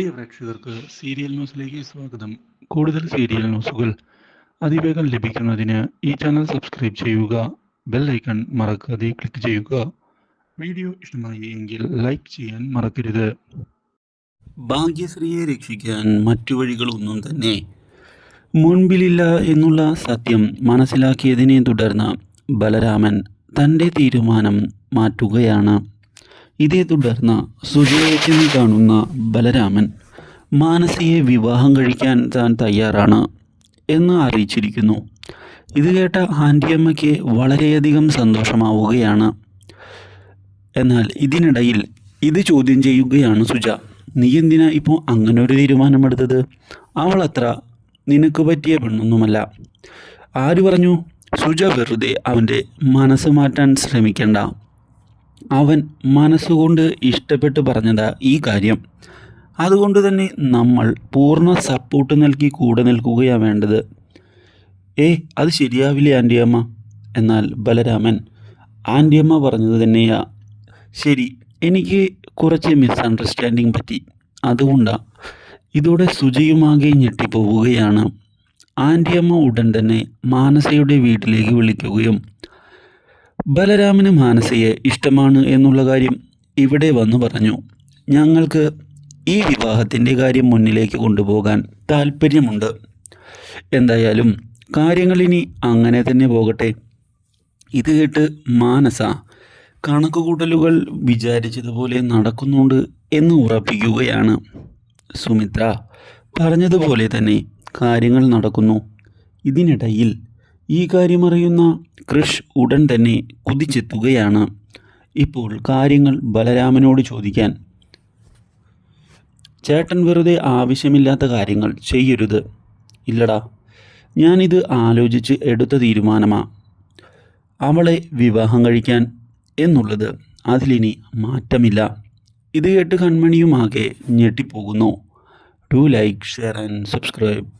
പ്രിയ പ്രേക്ഷകർക്ക് സീരിയൽ ന്യൂസിലേക്ക് സ്വാഗതം. കൂടുതൽ സീരിയൽ ന്യൂസുകൾ അതിവേഗം ലഭിക്കുന്നതിന് ഈ ചാനൽ സബ്സ്ക്രൈബ് ചെയ്യുക ബെൽ ഐക്കൺ മറക്കാതെ ക്ലിക്ക് ചെയ്യുക. വീഡിയോ ഇഷ്ടമായി എങ്കിൽ ലൈക്ക് ചെയ്യാൻ മറക്കരുത്. ഭാഗ്യശ്രീയെ രക്ഷിക്കാൻ മറ്റു വഴികളൊന്നും തന്നെ. മുൻപിലില്ല എന്നുള്ള സത്യം മനസ്സിലാക്കിയതിനെ തുടർന്ന് ബലരാമൻ തന്റെ തീരുമാനം മാറ്റുകയാണ്. ഇതേ തുടർന്ന് സുജയേറ്റിനെ കാണുന്ന ബലരാമൻ മാനസിയെ വിവാഹം കഴിക്കാൻ താൻ തയ്യാറാണ് എന്ന് അറിയിച്ചിരിക്കുന്നു. ഇത് കേട്ട ആന്റിയമ്മയ്ക്ക് വളരെയധികം സന്തോഷമാവുകയാണ്. എന്നാൽ ഇതിനിടയിൽ ഇത് ചോദ്യം ചെയ്യുകയാണ് സുജ. നീ എന്തിനാ ഇപ്പോൾ അങ്ങനെ ഒരു തീരുമാനമെടുത്തത്? അവൾ അത്ര നിനക്ക് പറ്റിയ പെണ്ണൊന്നുമല്ല. ആര് പറഞ്ഞു? സുജ വെറുതെ അവന്റെ മനസ്സ് മാറ്റാൻ ശ്രമിക്കണ്ട. അവൻ മനസ്സുകൊണ്ട് ഇഷ്ടപ്പെട്ട് പറഞ്ഞതാ ഈ കാര്യം. അതുകൊണ്ട് തന്നെ നമ്മൾ പൂർണ സപ്പോർട്ട് നൽകി കൂടെ നിൽക്കുകയാണ് വേണ്ടത്. ഏ അത് ശരിയാവില്ലേ ആന്റിയമ്മ? എന്നാൽ ബലരാമൻ ആന്റിയമ്മ പറഞ്ഞത് തന്നെയാ. ശരി എനിക്ക് കുറച്ച് മിസ്അണ്ടർസ്റ്റാൻഡിങ് പറ്റി. അതുകൊണ്ടാണ് ഇതോടെ ശുചിയുമാകെ ഞെട്ടിപ്പോവുകയാണ്. ആന്റിയമ്മ ഉടൻ തന്നെ മാനസയുടെ വീട്ടിലേക്ക് വിളിക്കുകയും ബലരാമന് മാനസയെ ഇഷ്ടമാണ് എന്നുള്ള കാര്യം ഇവിടെ വന്നു പറഞ്ഞു. ഞങ്ങൾക്ക് ഈ വിവാഹത്തിന്റെ കാര്യം മുന്നിലേക്ക് കൊണ്ടുപോകാൻ താല്പര്യമുണ്ട് എന്തായാലും കാര്യങ്ങളിനി അങ്ങനെ തന്നെ പോകട്ടെ. ഇത് കേട്ട് മാനസ കണക്കുകൂട്ടലുകൾ വിചാരിച്ചതുപോലെ നടക്കുന്നുണ്ട് എന്ന് ഉറപ്പിക്കുകയാണ്. സുമിത്ര പറഞ്ഞതുപോലെ തന്നെ കാര്യങ്ങൾ നടക്കുന്നു. ഇതിനിടയിൽ ഈ കാര്യമറിയുന്ന കൃഷ് ഉടൻ തന്നെ കുതിച്ചെത്തുകയാണ്. ഇപ്പോൾ കാര്യങ്ങൾ ബലരാമനോട് ചോദിക്കാൻ. ചേട്ടൻ വെറുതെ ആവശ്യമില്ലാത്ത കാര്യങ്ങൾ ചെയ്യരുത്. ഇല്ലടാ ഞാനിത് ആലോചിച്ച് എടുത്ത തീരുമാനമാ. അവളെ വിവാഹം കഴിക്കാൻ എന്നുള്ളത് അതിലിനി മാറ്റമില്ല. ഇത് കേട്ട് കൺമണിയുമാകെ ഞെട്ടിപ്പോകുന്നു. To like share and subscribe.